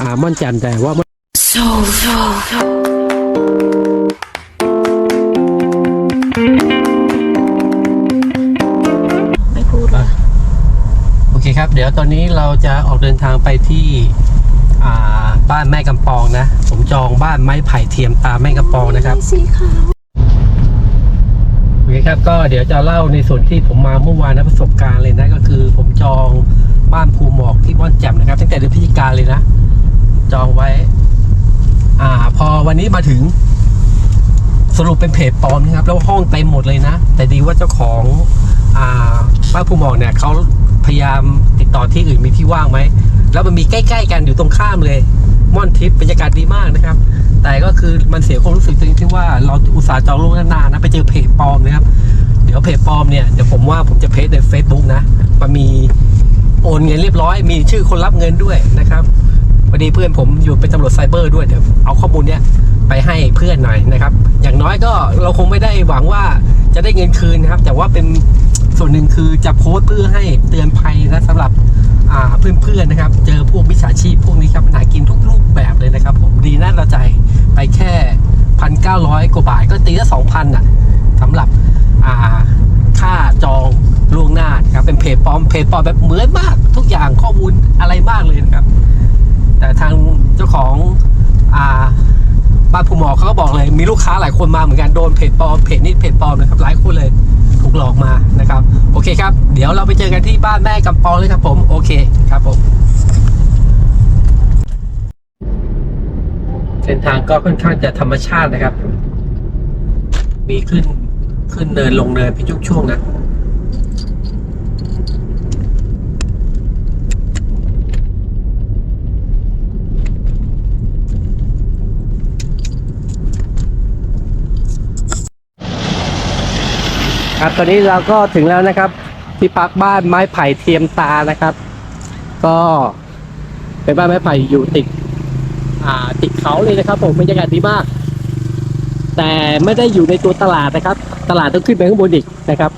อ่าม่อนแจ่มแต่ว่า So, so, so. ไม่พูดเลยโอเคครับ เดี๋ยวตอนนี้เราจะออกเดินทางไปที่อ่าบ้านแม่กำปองนะ ผมจองบ้านไม้ไผ่เทียมตาแม่กำปองนะครับ สีขาวโอเคครับก็เดี๋ยวจะเล่าในส่วนที่ผมมาเมื่อวานนะประสบการณ์เลยนะก็คือผมจอง บ้านภูหมอกที่ม่อนแจ่มนะครับ ตั้งแต่เดือนพฤศจิกาเลยนะ จองไว้ อ่า พอวันนี้มาถึง สรุปเป็นเพจปลอมนะครับ แล้วห้องเต็มหมดเลยนะ แต่ดีว่าเจ้าของ อ่าบ้านภูหมอกเนี่ยเขาพยายามติดต่อที่อื่นมีที่ว่างไหม แล้วมันมีใกล้ ๆ กันอยู่ตรงข้ามเลย ม่อนทิพย์บรรยากาศดีมากนะครับ แต่ก็คือมันเสียความรู้สึกตรงที่ว่าเราอุตส่าห์จองล่วงหน้านะ ไปเจอเพจปลอมนะครับ เดี๋ยวเพจปลอมเนี่ย เดี๋ยวผมว่าผมจะเพจใน Facebook นะ มันมี โอนเงินเรียบร้อย มีชื่อคนรับเงินด้วยนะครับพอดีเพื่อนผมอยู่เป็นตำรวจไซเบอร์ด้วยเดี๋ยวเอาข้อมูลเนี้ยไปให้เพื่อนหน่อยนะครับ อย่างน้อยก็เราคงไม่ได้หวังว่าจะได้เงินคืนนะครับ แต่ว่าเป็นส่วนหนึ่งคือจะโพสต์เพื่อให้เตือนภัยนะสำหรับอ่าเพื่อนๆนะครับ เจอพวกมิจฉาชีพพวกนี้ครับหากินทุกรูปแบบเลยนะครับ ผมดีน่าเราใจไปแค่พันเก้าร้อยกว่าบาทก็ตีละสองพันอะสำหรับอ่า ค่าจองล่วงหน้านะครับเป็นเพจปลอมเพจปลอมแบบเหมือนมาก ทุกอย่างข้อมูลอะไรมากเลยนะครับ แต่ทางเจ้าของอ่าบ้านผู้หมอเขาก็บอกเลย มีลูกค้าหลายคนมาเหมือนกันโดนเพจปลอมเพจนี้เพจปลอมนะครับหลายคนเลยถูกหลอกมานะครับ โอเคครับ เดี๋ยวเราไปเจอกันที่บ้านแม่กำปองเลยครับผม โอเคครับผม เส้นทางก็ค่อนข้างจะธรรมชาตินะครับ มีขึ้น ขึ้นเนินลงเนินเป็นยุกช่วงนะครับตอนนี้เราก็ถึงแล้วนะครับ ที่พักบ้านไม้ไผ่เทียมตานะครับ ก็เป็นบ้านไม้ไผ่อยู่ติดอ่าติดเขาเลยนะครับ ผมบรรยากาศดีมาก แต่ไม่ได้อยู่ในตัวตลาดนะครับ ตลาดต้องขึ้นไปข้างบนอีกนะครับ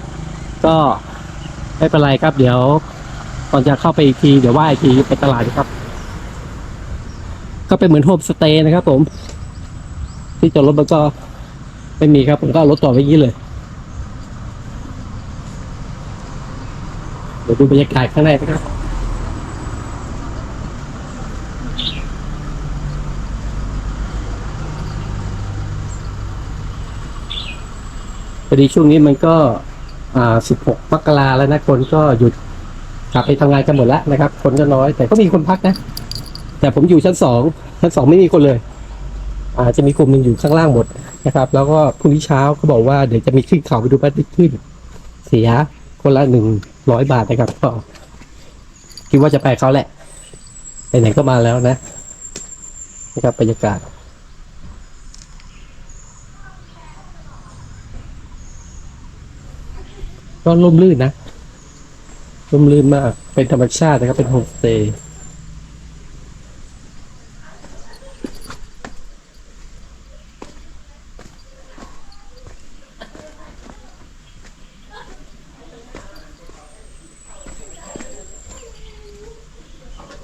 ก็ไม่เป็นไรครับ เดี๋ยวก่อนจะเข้าไปอีกทีเดี๋ยวว่าอีกทีไปตลาดนะครับ ก็เป็นเหมือนโฮมสเตย์นะครับ ผม ที่จอดรถมันก็ไม่มีครับ ผมก็รถจอดไว้อย่างนี้เลยเดี๋ยวดูบรรยากาศข้างในนะครับ พอดีช่วงนี้มันก็อ่า16มกราแล้วนะคนก็หยุดกลับไปทำงานกันหมดแล้วนะครับ คนก็น้อย แต่ก็มีคนพักนะ แต่ผมอยู่ชั้นสองชั้นสองไม่มีคนเลย อาจจะมีกลุ่มหนึ่งอยู่ข้างล่างหมดนะครับ แล้วก็พรุ่งนี้เช้าเขาบอกว่าเดี๋ยวจะมีขึ้นเขาไปดูพระอาทิตย์ขึ้น เสียคนละหนึ่งร้อยบาทนะครับก็คิดว่าจะไปเขาแหละไปไหนก็มาแล้วนะนะครับบรรยากาศ ก็ร่มรื่นนะร่มรื่นมาก เป็นธรรมชาตินะครับ เป็นโฮมสเตย์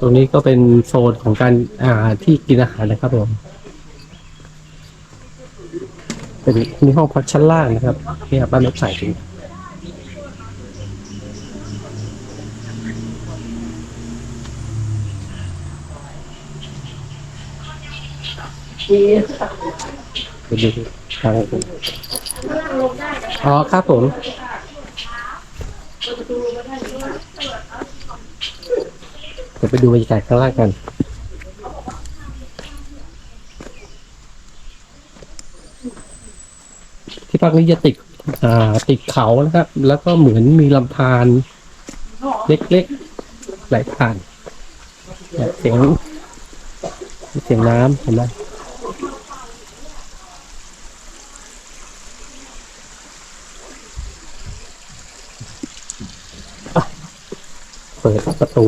ตรงนี้ก็เป็นโซนของการอ่าที่กินอาหารนะครับผม เป็นมีห้องพักชั้นล่างนะครับนี่ครับบ้านนกใส่ถึง ไปดูทางอ๋อครับผมเดี๋ยวไปดูบรรยากาศข้างล่างกันที่พักนี้จะติดอ่าติดเขานะครับ แล้วก็เหมือนมีลำธารเล็กๆไหลผ่านมีเสียงเสียงน้ำเห็นไหมิดประตู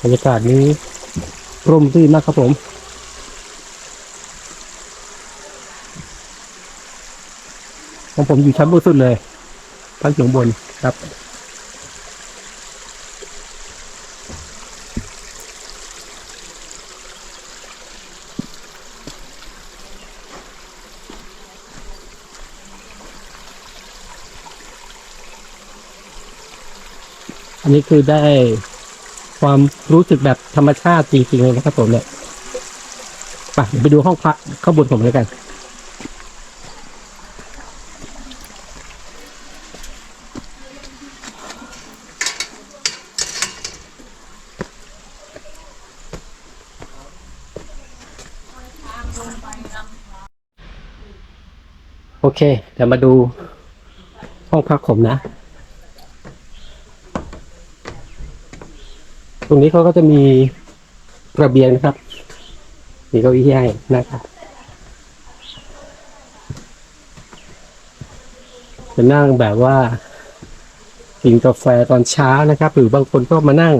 บรรยากาศนี้ร่มรื่นมากครับผมของผมอยู่ชั้นบนสุดเลยพักอยู่บนครับ อันนี้คือได้ความรู้สึกแบบธรรมชาติจริงๆเลยนะครับผมเนี่ยไปไปดูห้องพักข้างบนผมเลยกัน โอเค เดี๋ยวมาดูห้องพักผมนะ ตรงนี้เขาก็จะมีระเบียงนะครับ มีเก้าอี้ให้นะครับจะนั่งแบบว่ากินกาแฟตอนเช้านะครับ หรือบางคนก็มานั่ง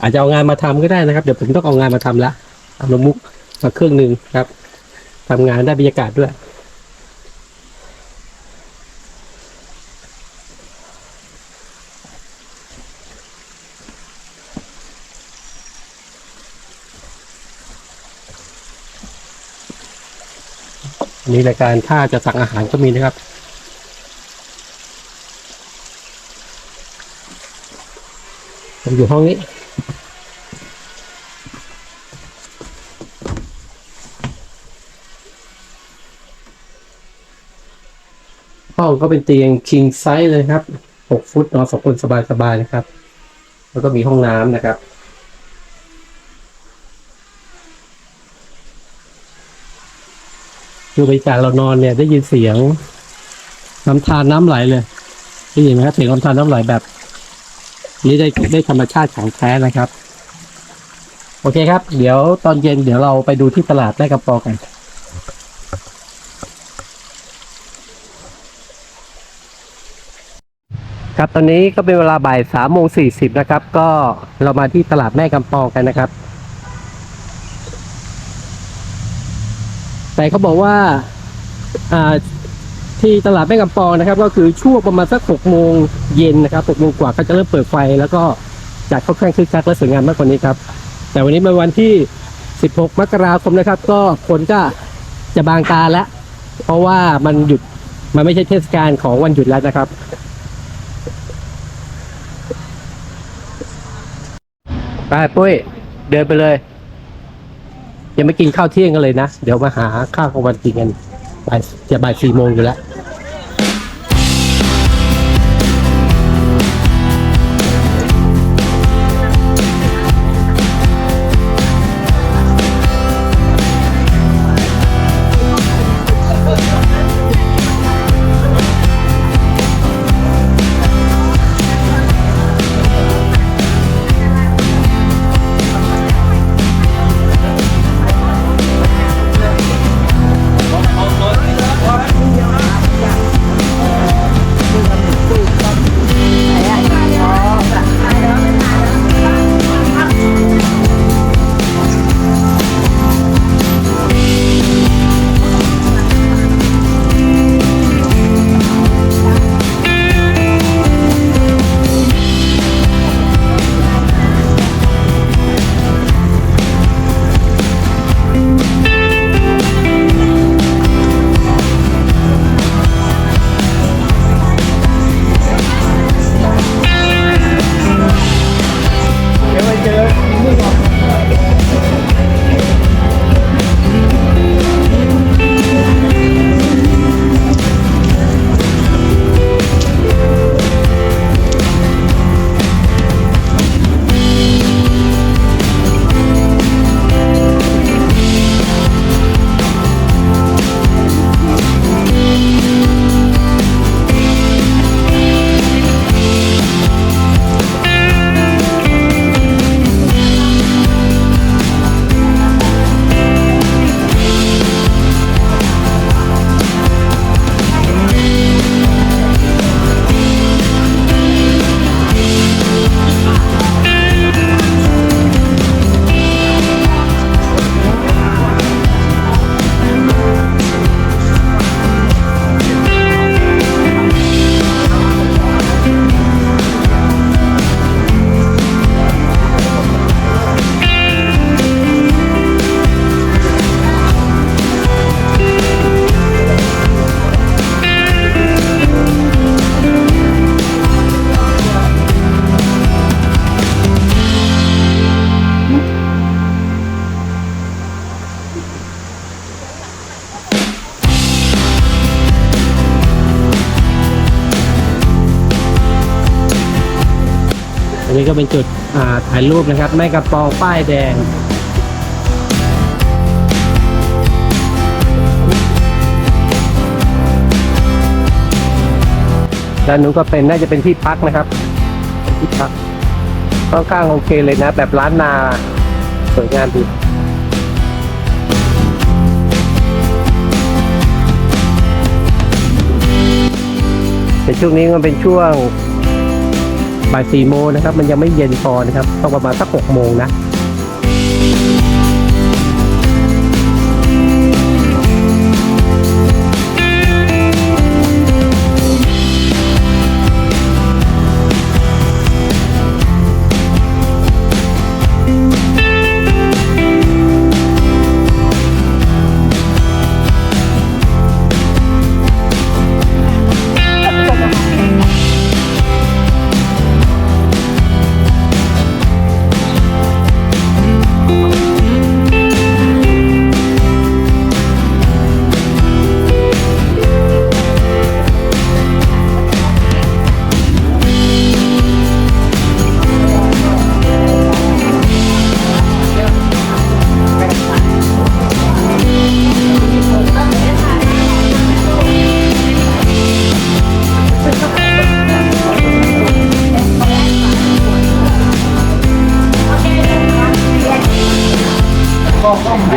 อาจจะเอางานมาทำก็ได้นะครับ เดี๋ยวผมต้องเอางานมาทำละเอาโน้ตบุ๊กมาเครื่องหนึ่งครับทำงานได้บรรยากาศด้วย นี่รายการถ้าจะสั่งอาหารก็มีนะครับ ผมอยู่ห้องนี้ห้องก็เป็นเตียง king size เลยครับ 6 ฟุตนอนสองคนสบายๆนะครับ แล้วก็มีห้องน้ำนะครับ คือบรรยากาศเรานอนเนี่ย ได้ยินเสียงน้ำทานน้ำไหลเลยได้ยินไหมครับเสียงน้ำทานน้ำไหลแบบ นี้ได้ได้ธรรมชาติของแท้นะครับ โอเคครับ เดี๋ยวตอนเย็นเดี๋ยวเราไปดูที่ตลาดแม่กำปองกันครับตอนนี้ก็เป็นเวลาบ่ายสามโมงสี่สิบนะครับ ก็เรามาที่ตลาดแม่กำปองกันนะครับ แต่เขาบอกว่าอ่าที่ตลาดแม่กำปองนะครับ ก็คือช่วงประมาณสักหกโมงเย็นนะครับหกโมงกว่าก็จะเริ่มเปิดไฟ แล้วก็จัดค่อนข้างคึกคักและสวยงามมากกว่านี้ครับ แต่วันนี้เป็นวันที่ 16 มกราคมนะครับ ก็คนก็จะบางตาแล้ว เพราะว่ามันหยุดมันไม่ใช่เทศกาลของวันหยุดแล้วนะครับไปปุ้ย เดินไปเลย ยังไม่กินข้าวเที่ยงกันเลยนะ เดี๋ยวมาหาข้าวกลางวันกินกันบ่ายจะบ่ายสี่โมงอยู่แล้ว เป็นจุดถ่ายรูปนะครับแม่กระปองป้ายแดงด้านนู้นก็เป็นน่าจะเป็นที่พักนะครับที่พักค่อนข้างโอเคเลยนะ แบบร้านนาสวยงามดีแต่ช่วงนี้มันเป็นช่วง บ่ายสี่โมงนะครับ มันยังไม่เย็นพอนะครับต้องประมาณสักหกโมงนะ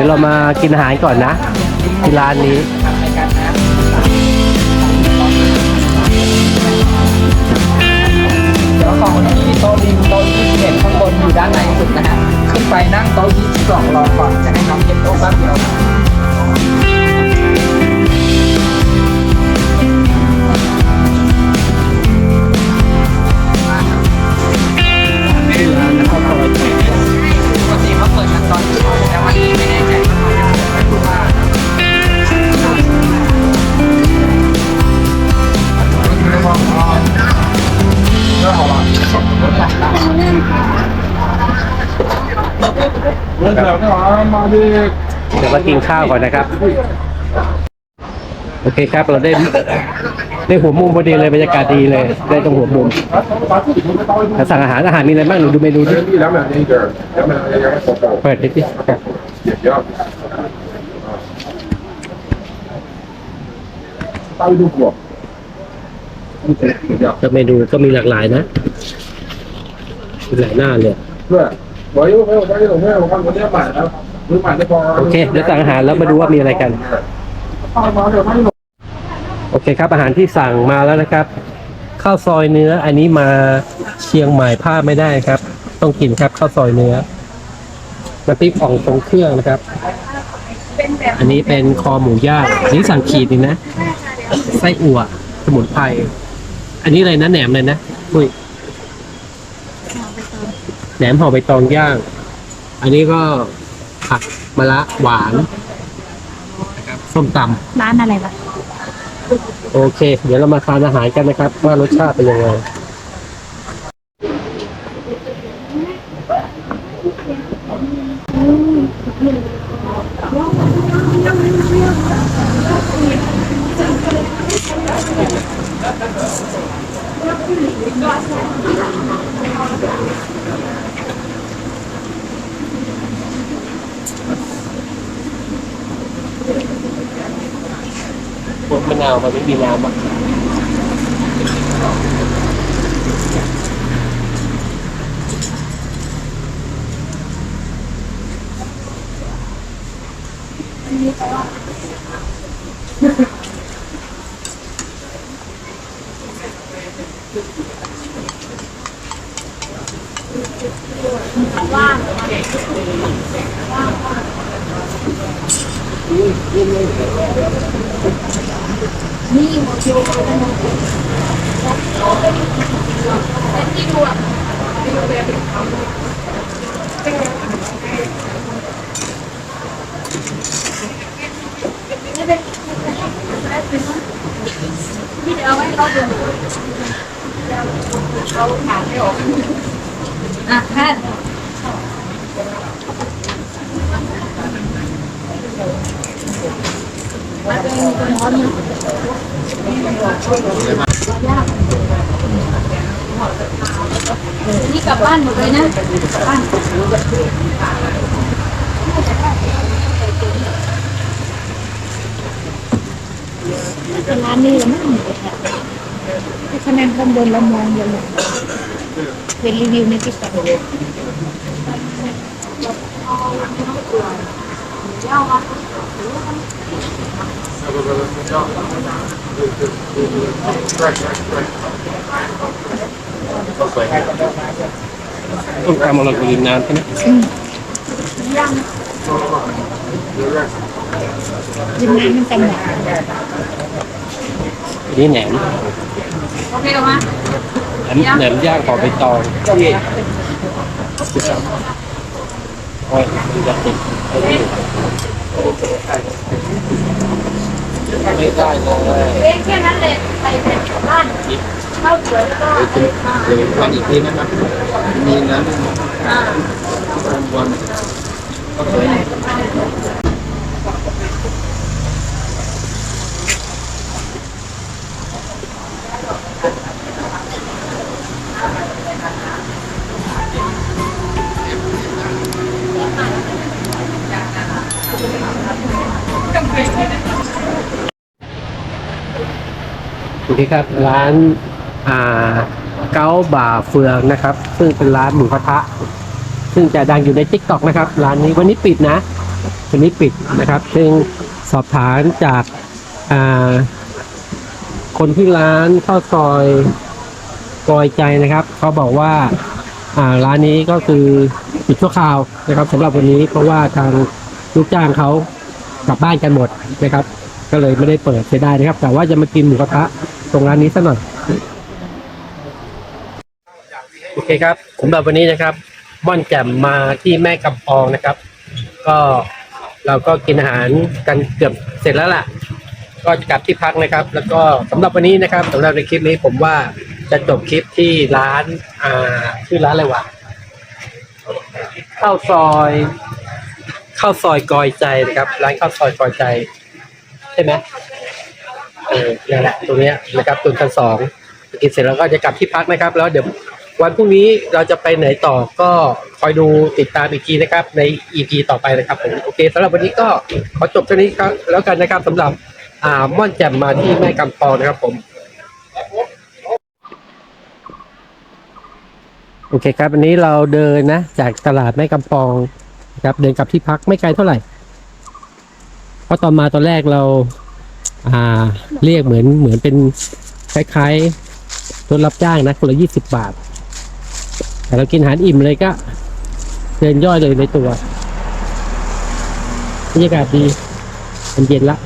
เรามากินอาหารก่อนนะที่ร้านนี้เดี๋ยวของที่โต๊ะริมโต๊ะที่เห็นข้างบนอยู่ด้านในสุดนะฮะขึ้นไปนั่งโต๊ะที่สองรอก่อนจะให้น้องเก็บโต๊ะแป๊บเดียว เดี๋ยวมากินข้าวก่อนนะครับ โอเคครับเราได้ได้หัวมุมพอดีเลยบรรยากาศดีเลยได้ตรงหัวมุมสั่งอาหารอาหารมีอะไรบ้างหนูดูเมนูดิเปิดดิจิต้ดูกเมนูก็มีหลากหลายนะหลายหน้าเลยเพื่อบอกว่าไม่เอาไม่เอาไม่เอาคนนี้ใหม่แล้ว โอเค เดี๋ยวสั่งอาหารแล้วมาดูว่ามีอะไรกัน โอเคครับ อาหารที่สั่งมาแล้วนะครับ ข้าวซอยเนื้อ อันนี้มาเชียงใหม่พลาดไม่ได้ครับ ต้องกินครับข้าวซอยเนื้อน้ำพริกอ่องทรงเครื่องนะครับ อันนี้เป็นคอหมูย่างอันนี้สั่งขีดนึงนะ ไส้อั่วสมุนไพร อันนี้อะไรนะแหนมเลยนะอุ้ยแหนมห่อใบตองย่าง อันนี้ก็ ผักมะระหวานนะครับส้มตำร้านอะไรวะโอเค เดี๋ยวเรามาทานอาหารกันนะครับ ว่ารสชาติเป็นยังไง nào và cái việc làm ạ Thank you. มะนาวมันไม่มีน้ำอะอะแค่ นี่กลับบ้านหมดเลยนะกลับบ้านร้านนี้เราไม่เหมือนกันถ้าคะแนนข้างบนเรามองเลยเป็นรีวิวในติ๊กต็อก ต้องทำอะไรกับริมน้ำใช่ไหมริมน้ำมันจะหมดอันนี้แหนมโอเคหรอมะอันนี้แหนมย่างของใบตองที่โอ้ยมันจะติด ไม่ได้เลยเองแค่นั้นเลยไปบ้านเข้าสวยก็เดี๋ยวทานอีกทีนะครับมีน้ำวันก็สวยโอเค ครับ ร้านอ่าเก้าบ่าเฟืองนะครับ ซึ่งเป็นร้านหมูกระทะ ซึ่งจะดังอยู่ในทิกตอกนะครับ ร้านนี้วันนี้ปิดนะ วันนี้ปิดนะครับ ซึ่งสอบถามจากอ่าคนที่ร้านข้าวซอยกอยใจนะครับ เขาบอกว่าอ่าร้านนี้ก็คือปิดชั่วคราวนะครับสำหรับวันนี้เพราะว่าทางลูกจ้างเขากลับบ้านกันหมดนะครับ ก็เลยไม่ได้เปิดเสียดายนะครับ แต่ว่าจะมากินหมูกระทะ ตรงร้านนี้สักหน่อยโอเคครับสำหรับวันนี้นะครับม่อนแจ่มมาที่แม่กำปองนะครับ ก็เราก็กินอาหารกันเกือบเสร็จแล้วล่ะ ก็จะกลับที่พักนะครับ แล้วก็สำหรับวันนี้นะครับสำหรับในคลิปนี้ผมว่าจะจบคลิปที่ร้านอ่าชื่อร้านอะไรวะข้าวซอยข้าวซอยกอยใจนะครับ ร้านข้าวซอยกอยใจ ใช่ไหม เออนี่แหละตรงเนี้ยนะครับตุนชั้นสองกินเสร็จแล้วก็จะกลับที่พักนะครับ แล้วเดี๋ยววันพรุ่งนี้เราจะไปไหนต่อก็คอยดูติดตามอีกทีนะครับ ใน EP ต่อไปนะครับผมโอเคสำหรับวันนี้ก็ขอจบเท่านี้ครับแล้วกันนะครับสำหรับอ่าม่อนแจ่มมาที่แม่กำปองนะครับผม โอเคครับวันนี้เราเดินนะ จากตลาดแม่กำปองนะครับเดินกลับที่พักไม่ไกลเท่าไหร่ เพราะตอนมาตอนแรกเรา อ่า เรียกเหมือนเหมือนเป็นคล้ายๆรถรับจ้างนะคนละยี่สิบบาท แต่เรากินอาหารอิ่มเลยก็เดินย่อยเลยในตัวบรรยากาศดีมันเย็นละ